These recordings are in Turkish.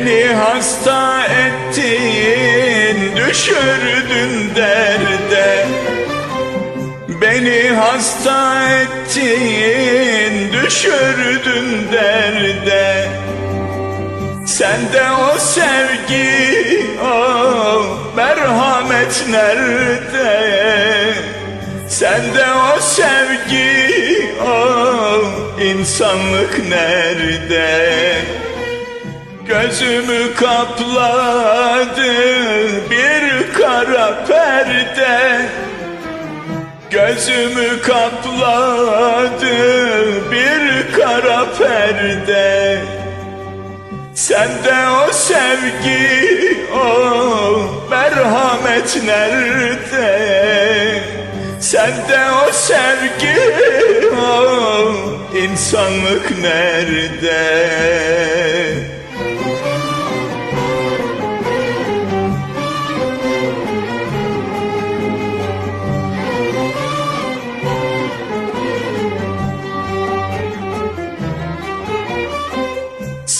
Beni hasta ettin, düşürdün derde Beni hasta ettin, düşürdün derde Sende o sevgi, o merhamet nerede? Sende o sevgi, o insanlık nerede? Gözümü kapladı bir kara perde Gözümü kapladı bir kara perde Sende o sevgi, o merhamet nerede? Sende o sevgi, o insanlık nerede?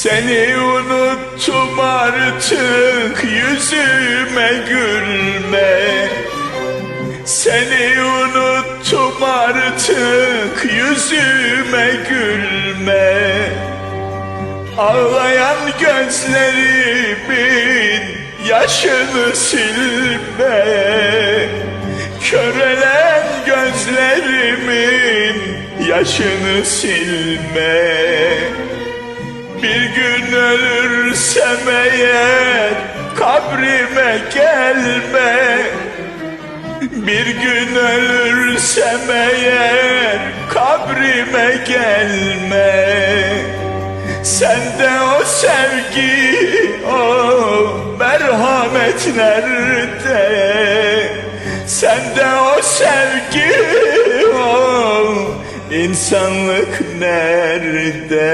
Seni unuttum artık yüzüme gülme. Seni unuttum artık yüzüme gülme. Ağlayan gözlerimin yaşını silme. Körelen gözlerimin yaşını silme bir gün ölürsem eğer kabrime gelme Bir gün ölürsem eğer kabrime gelme Sende o sevgi, o merhamet nerede? Sende o sevgi, o insanlık nerede?